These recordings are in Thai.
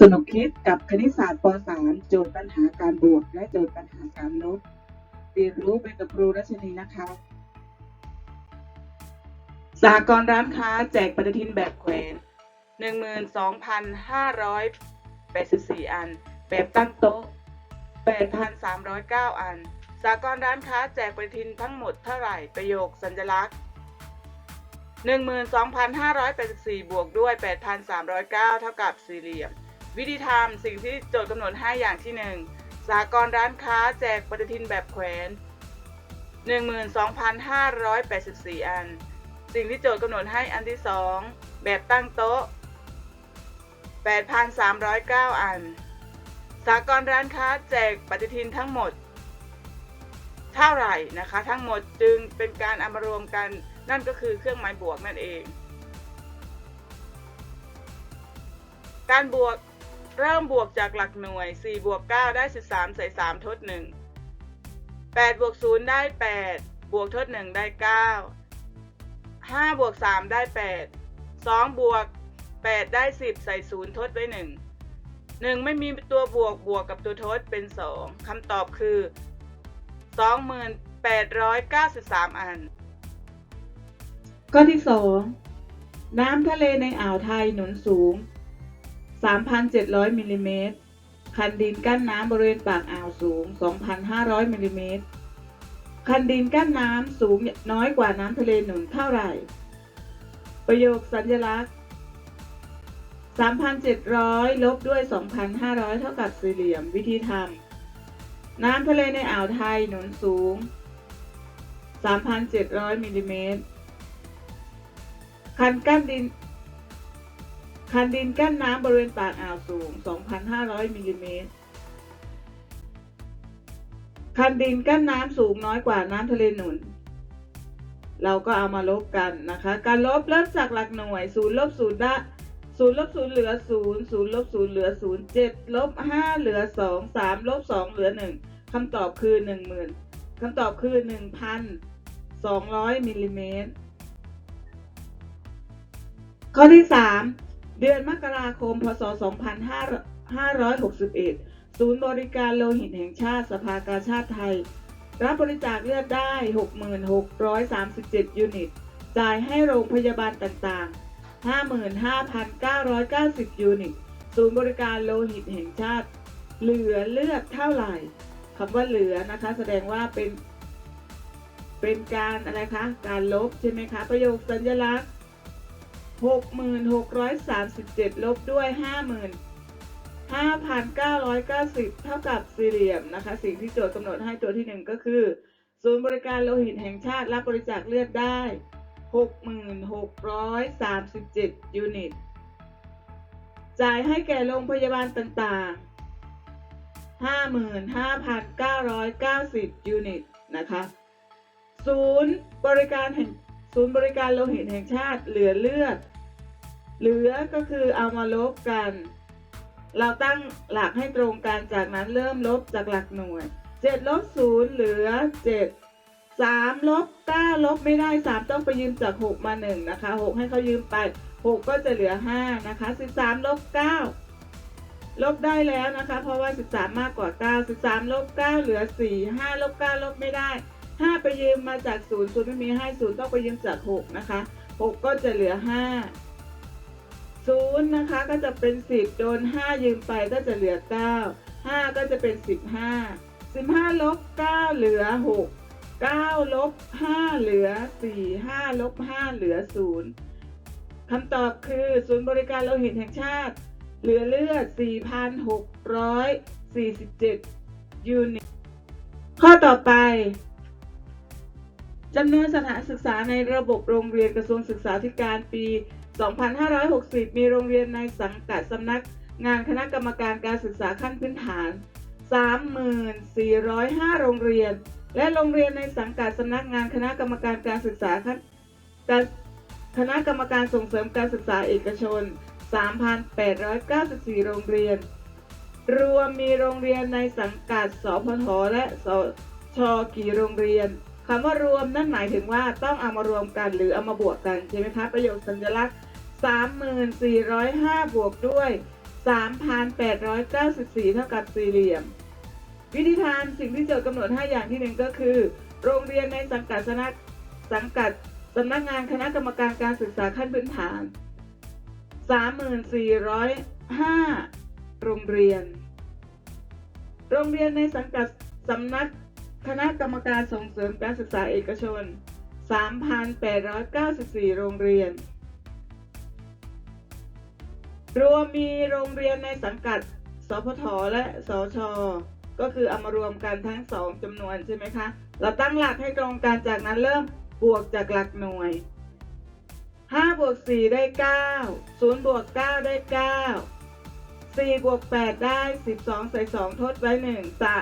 สนุกคิดกับคณิตศาสตร์ป .3 โจทย์ปัญหาการบวก และโจทย์ปัญหาการลบเรียนรู้ไปกับครูรัชนีนะคะสหกรณ์ร้านค้าแจกปฏิทินแบบแขวน 12,584 อัน แบบตั้งโต๊ะ 8,309 อันสหกรณ์ร้านค้าแจกปฏิทินทั้งหมดเท่าไหร่ประโยคสัญลักษณ์12,584 บวกด้วย 8,309 เท่ากับสี่เหลี่ยม วิธีทำสิ่งที่โจทย์กำหนดให้อย่างที่ 1สหกรร้านค้าแจกปฏิทินแบบแขวน 12,584 อัน สิ่งที่โจทย์กำหนดให้อันที่ 2 แบบตั้งโต๊ะ 8,309 อันสหกรร้านค้าแจกปฏิทินทั้งหมด เท่าไหร่นะคะ ทั้งหมดจึงเป็นการเอามารวมกันนั่นก็คือเครื่องหมายบวกนั่นเองการบวก เริ่มบวกจากหลักหน่วย 4 บวก 9 ได้ 13 ใส่ 3 ทด 1 8 บวก 0 ได้ 8 บวกทด 1 ได้ 9 5 บวก 3 ได้ 8 2 บวก 8 ได้ 10 ใส่ 0 ทดไว้ 1 1 ไม่มีตัวบวกบวกกับตัวทดเป็น 2 คำตอบคือ 2893 อัน ข้อที่ 2 น้ำทะเลในอ่าวไทยหนุนสูง 3,700มิลลิเมตร คันดินกั้นน้ำบริเวณปากอ่าวสูง 2,500มิลลิเมตร คันดินกั้นน้ำสูงน้อยกว่าน้ำทะเลหนุนเท่าไหร่ ประโยคสัญลักษณ์ 3,700 ลบด้วย 2,500 เท่ากับสี่เหลี่ยม วิธีทำ น้ำทะเลในอ่าวไทยหนุนสูง 3,700มิลลิเมตร คันกั้นดิน คันดินกั้นน้ำบริเวณปากอ่าวสูง 2,500 มิลลิเมตร คันดินกั้นน้ำสูงน้อยกว่าน้ำทะเลหนุน เราก็เอามาลบกันนะคะ การลบเริ่มจากหลักหน่วย0ลบ0ได้0ลบ0เหลือ0 0ลบ0เหลือ0 7ลบ5เหลือ2 3ลบ2เหลือ1คำตอบคือ10,000คำตอบคือ1,200มิลลิเมตร ข้อที่3 เดือนมกราคม พศ 2561 ศูนย์บริการโลหิตแห่งชาติสภากาชาติไทย รับบริจาคเลือดได้ 6637 ยูนิต จ่ายให้โรงพยาบาลต่างๆ 55,990 ยูนิต ศูนย์บริการโลหิตแห่งชาติ เหลือเลือดเท่าไหร่คำว่าเหลือนะคะ แสดงว่าเป็น เป็นการอะไรคะ การลบใช่ไหมคะ ประโยคสัญลักษณ์ 6637 ลบด้วย50,000 5,990 เท่ากับสี่เหลี่ยมนะคะ สิ่งที่โจทย์กำหนดให้ตัวที่หนึ่งก็คือ ศูนย์บริการโลหิตแห่งชาติรับบริจาคเลือดได้6637 ยูนิต จ่ายให้แก่โรงพยาบาลต่างๆ55,990 ยูนิต นะคะ ศูนย์บริการแห่ง ศูนย์บริการโลหิตแห่งชาติเหลือเลือด เหลือก็คือเอามาลบกัน เราตั้งหลักให้ตรงกันจากนั้นเริ่มลบจากหลักหน่วย7ลบ0เหลือ 7 3ลบ9ลบไม่ได้ 3 ต้องไปยืมจาก 6 มา 1 นะคะ 6 ให้เขายืมไป 6 ก็จะเหลือ 5 นะคะ 13ลบ9ลบได้แล้วนะคะ เพราะว่า 13 มากกว่า 9 13ลบ9เหลือ 4 5ลบ9ลบไม่ได้ 5ไปยืมมาจาก0 0ไม่มีให้0ต้องไปยืมจาก6นะคะ6ก็จะเหลือ5ศูนย์นะคะก็จะเป็นสิบโดนห้ายืมไปก็จะเหลือเก้าห้าก็จะเป็นสิบห้าสิบห้าลบเก้าเหลือหกเก้าลบห้าเหลือสี่ห้าลบห้าเหลือศูนย์คำตอบคือศูนย์บริการโลหิตแห่งชาติ เหลือเลือด 4,647 ยูนิต ข้อต่อไป จำนวนสถานศึกษาในระบบโรงเรียนกระทรวงศึกษาธิการปี 2560 มีโรงเรียนในสังกัดสำนักงานคณะกรรมการการศึกษาขั้นพื้นฐาน 3405 โรงเรียน และโรงเรียนในสังกัดสำนักงานคณะกรรมการการศึกษาขั้นคณะกรรมการส่งเสริมการศึกษาเอกชน 3,894 โรงเรียน รวมมีโรงเรียนในสังกัดสพทและสชกี่โรงเรียน คำว่ารวมนั่นหมายถึงว่าต้องเอามารวมกันหรือเอามาบวกกันใช่ไหมคะประโยคสัญลักษณ์ 3405 บวกด้วย 3,894 เท่ากับสี่เหลี่ยม วิธีทานสิ่งที่โจทย์กำหนดให้อย่างที่หนึ่งก็คือ โรงเรียนในสังกัดสำนักสังกัดสำนักงานคณะกรรมการการศึกษาขั้นพื้นฐาน 3405 โรงเรียน โรงเรียนในสังกัดสำนัก คณะกรรมการส่งเสริมการศึกษาเอกชน 3,894 โรงเรียน รวมมีโรงเรียนในสังกัด สพท และ สช ก็คือเอามารวมกันทั้งสองจำนวนใช่ไหมคะ เราตั้งหลักให้ตรงกันจากนั้นเริ่มบวกจากหลักหน่วย 5 บวก 4 ได้ 9 0 บวก 9 ได้ 9 4 บวก 8 ได้ 12 ใส่ 2 ทดไว้1สะ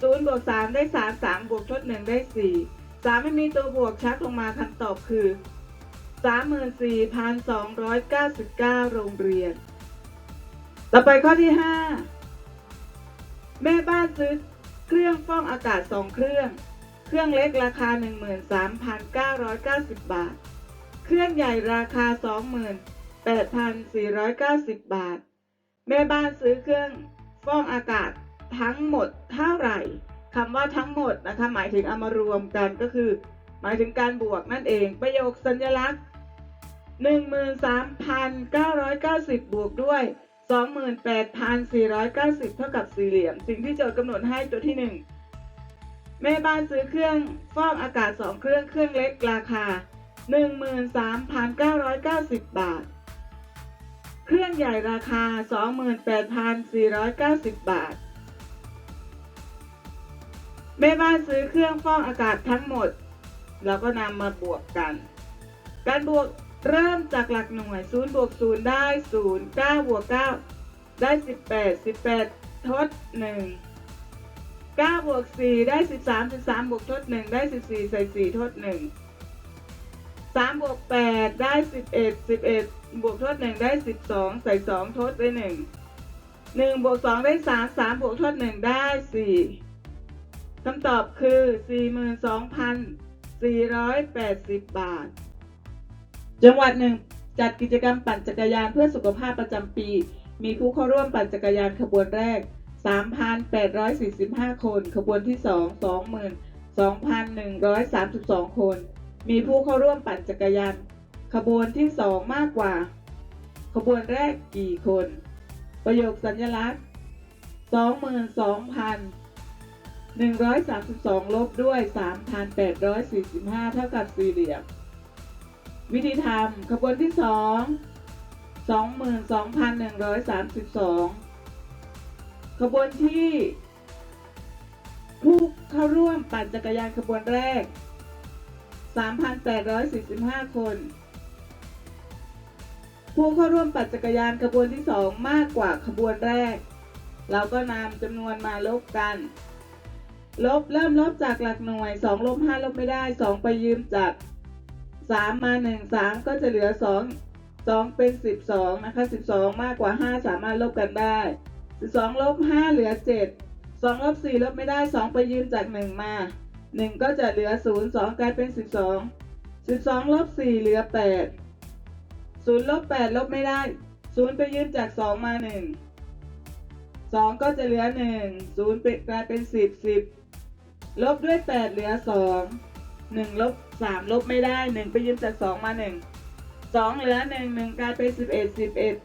0บวก3ได้3 3บวกทด1ได้4 3ไม่มีตัวบวกชักลงมาคำตอบคือ34,299โรงเรียน ต่อไปข้อที่5แม่บ้านซื้อเครื่องฟอกอากาศ2เครื่อง เครื่องเล็กราคา 13,990 บาท เครื่องใหญ่ราคา 28,490 บาท แม่บ้านซื้อเครื่องฟอกอากาศ ทั้งหมดเท่าไหร่คำว่าทั้งหมดนะคะหมายถึงเอามารวมกันก็คือ หมายถึงการบวกนั่นเองประโยคสัญลักษณ์13,990 บวกด้วย 28,490 เท่ากับสี่เหลี่ยม สิ่งที่โจทย์กำหนดให้ตัวที่ 1 แม่บ้านซื้อเครื่องฟอกอากาศ 2 เครื่องเครื่องเล็กราคา 13,990 บาท เครื่องใหญ่ราคา 28,490 บาท แม่บ้านซื้อเครื่องฟอกอากาศทั้งหมด เราก็นำมาบวกกัน การบวกเริ่มจากหลักหน่วย0บวก0ได้ 0 9บวก9ได้ 18 18 ทด 1 9บวก4ได้ 13 13บวกทด 1 ได้ 14 ใส่ 4 ทด 1 3บวก8ได้ 11 11 บวกทด 1 ได้ 12 ใส่ 2 ทดได้ 1 1บวก2ได้ 3 3บวกทด 1 ได้ 4 คำตอบคือ 42,480 บาท จังหวัดหนึ่งจัดกิจกรรมปั่นจักรยานเพื่อสุขภาพประจำปี มีผู้เข้าร่วมปั่นจักรยานขบวนแรก 3,845 คน ขบวนที่ 2 22,132 คน มีผู้เข้าร่วมปั่นจักรยานขบวนที่ 2 มากกว่า ขบวนแรกกี่คน ประโยคสัญลักษณ์ 132 ลบด้วย 3,845 เท่ากับสี่เหลี่ยม วิธีทำขบวนที่สองสองหมื่นสองพันหนึ่งร้อยสามสิบสองขบวนที่ ผู้เข้าร่วมปั่นจักรยานขบวนแรกสามพันแปดร้อยสี่สิบห้าคน ผู้เข้าร่วมปั่นจักรยานขบวนที่สองมากกว่าขบวนแรก เราก็นำจำนวนมาลบกัน ลบเริ่มลบจากหลักหน่วยสองลบห้าลบไม่ได้สองไปยืมจากสามมาหนึ่งสามก็จะเหลือสองสองเป็นสิบสองนะคะสิบสองมากกว่าห้าสามารถลบกันได้สิบสองลบห้าเหลือเจ็ดสองลบสี่ลบไม่ได้สองไปยืมจากหนึ่งมาหนึ่งก็จะเหลือศูนย์สองกลายเป็นสิบสองสิบสองลบสี่เหลือแปดศูนย์ลบแปดลบไม่ได้ศูนย์ไปยืมจากสองมาหนึ่ง สองก็จะเหลือหนึ่งศูนย์เป็นกลายเป็นสิบสิบลบด้วยแปดเหลือสองหนึ่งลบสามลบไม่ได้หนึ่งไปยืมจากสองมาหนึ่งสองเหลือหนึ่งหนึ่งกลายเป็นสิบเอ็ดสิบเอ็ด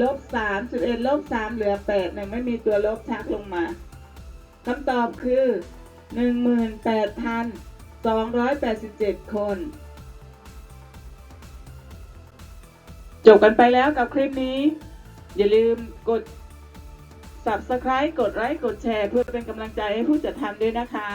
ลบสามสิบเอ็ดลบสามเหลือแปดหนึ่งไม่มีตัวลบชักลงมาคำตอบคือหนึ่งหมื่นแปดพันสองร้อยแปดสิบเจ็ดคน จบกันไปแล้วกับคลิปนี้ อย่าลืมกด subscribe กดไลค์กดแชร์ เพื่อเป็นกำลังใจให้ผู้จัดทำด้วยนะคะ